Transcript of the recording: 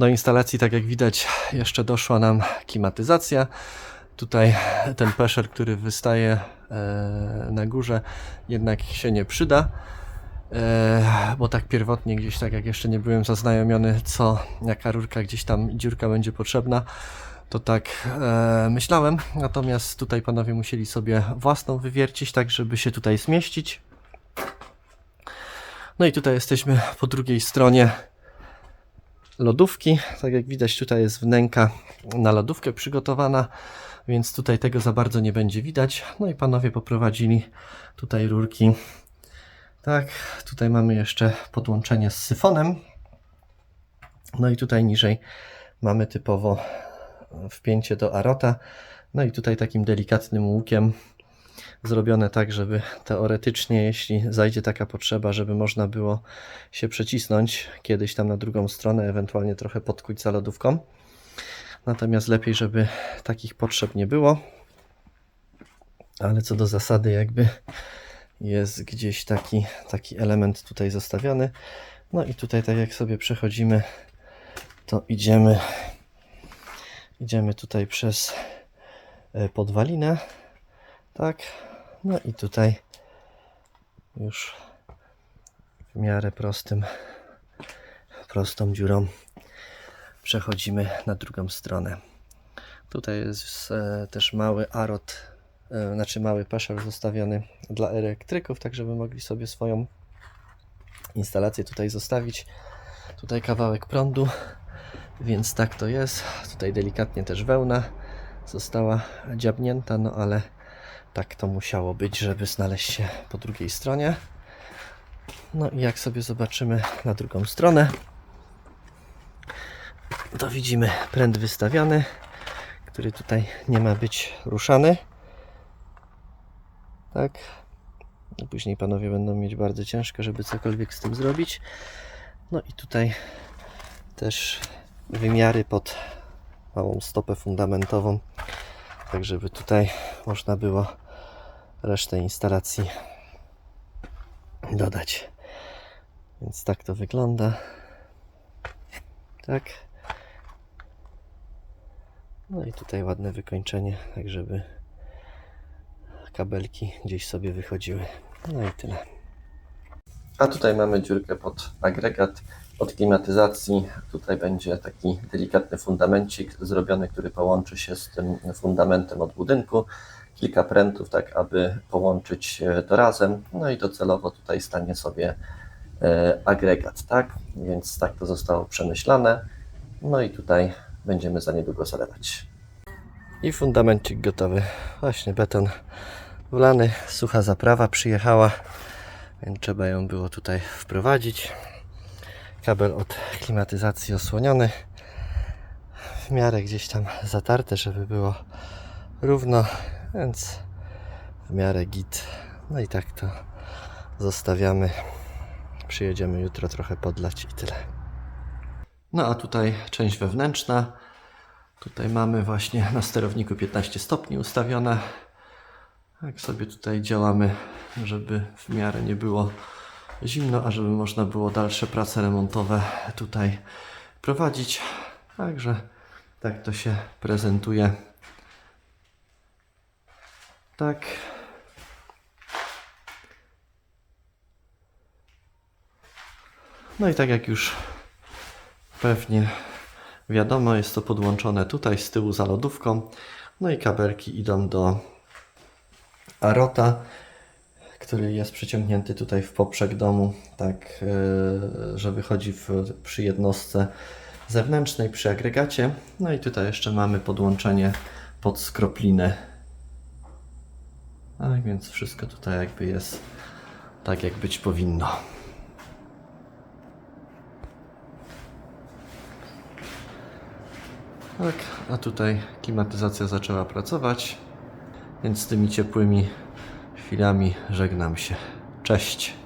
Do instalacji, tak jak widać, jeszcze doszła nam klimatyzacja. Tutaj ten peszer, który wystaje e, na górze, jednak się nie przyda. E, bo tak pierwotnie gdzieś tak jak jeszcze nie byłem zaznajomiony, co jaka rurka gdzieś tam dziurka będzie potrzebna, to tak e, myślałem. Natomiast tutaj panowie musieli sobie własną wywiercić, tak żeby się tutaj zmieścić. No i tutaj jesteśmy po drugiej stronie lodówki. Tak jak widać, tutaj jest wnęka na lodówkę przygotowana, więc tutaj tego za bardzo nie będzie widać. No i panowie poprowadzili tutaj rurki. Tak, tutaj mamy jeszcze podłączenie z syfonem. No i tutaj niżej mamy typowo wpięcie do arota. No i tutaj takim delikatnym łukiem zrobione tak, żeby teoretycznie, jeśli zajdzie taka potrzeba, żeby można było się przecisnąć kiedyś tam na drugą stronę, ewentualnie trochę podkuć za lodówką. Natomiast lepiej, żeby takich potrzeb nie było. Ale co do zasady, jakby jest gdzieś taki, taki element tutaj zostawiony. No i tutaj, tak jak sobie przechodzimy, to idziemy, idziemy tutaj przez e, podwalinę. Tak, no i tutaj już w miarę prostym, prostą dziurą przechodzimy na drugą stronę. Tutaj jest e, też mały arot, e, znaczy mały peszer zostawiony dla elektryków, tak żeby mogli sobie swoją instalację tutaj zostawić. Tutaj kawałek prądu, więc tak to jest. Tutaj delikatnie też wełna została dziabnięta, no ale tak to musiało być, żeby znaleźć się po drugiej stronie. No i jak sobie zobaczymy na drugą stronę, to widzimy pręt wystawiony, który tutaj nie ma być ruszany. Tak. No później panowie będą mieć bardzo ciężko, żeby cokolwiek z tym zrobić. No i tutaj też wymiary pod małą stopę fundamentową, tak żeby tutaj można było resztę instalacji dodać. Więc tak to wygląda. Tak. No i tutaj ładne wykończenie, tak żeby kabelki gdzieś sobie wychodziły. No i tyle. A tutaj mamy dziurkę pod agregat od klimatyzacji. Tutaj będzie taki delikatny fundamencik zrobiony, który połączy się z tym fundamentem od budynku. Kilka prętów, tak aby połączyć to razem. No i docelowo tutaj stanie sobie e, agregat, tak? Więc tak to zostało przemyślane. No i tutaj będziemy za niedługo zalewać. I fundamencik gotowy. Właśnie beton wlany, sucha zaprawa przyjechała, więc trzeba ją było tutaj wprowadzić. Kabel od klimatyzacji osłoniony. W miarę gdzieś tam zatarte, żeby było równo, więc w miarę git. No i tak to zostawiamy. Przyjedziemy jutro trochę podlać i tyle. No a tutaj część wewnętrzna. Tutaj mamy właśnie na sterowniku 15 stopni ustawione. Jak sobie tutaj działamy, żeby w miarę nie było zimno, a żeby można było dalsze prace remontowe tutaj prowadzić. Także tak to się prezentuje. Tak. No i tak jak już pewnie wiadomo, jest to podłączone tutaj z tyłu za lodówką. No i kabelki idą do Arota, który jest przyciągnięty tutaj w poprzek domu, tak e, że wychodzi w, przy jednostce zewnętrznej, przy agregacie. No i tutaj jeszcze mamy podłączenie pod skroplinę. Tak więc wszystko tutaj jakby jest tak, jak być powinno. Tak, a tutaj klimatyzacja zaczęła pracować, więc z tymi ciepłymi chwilami żegnam się. Cześć.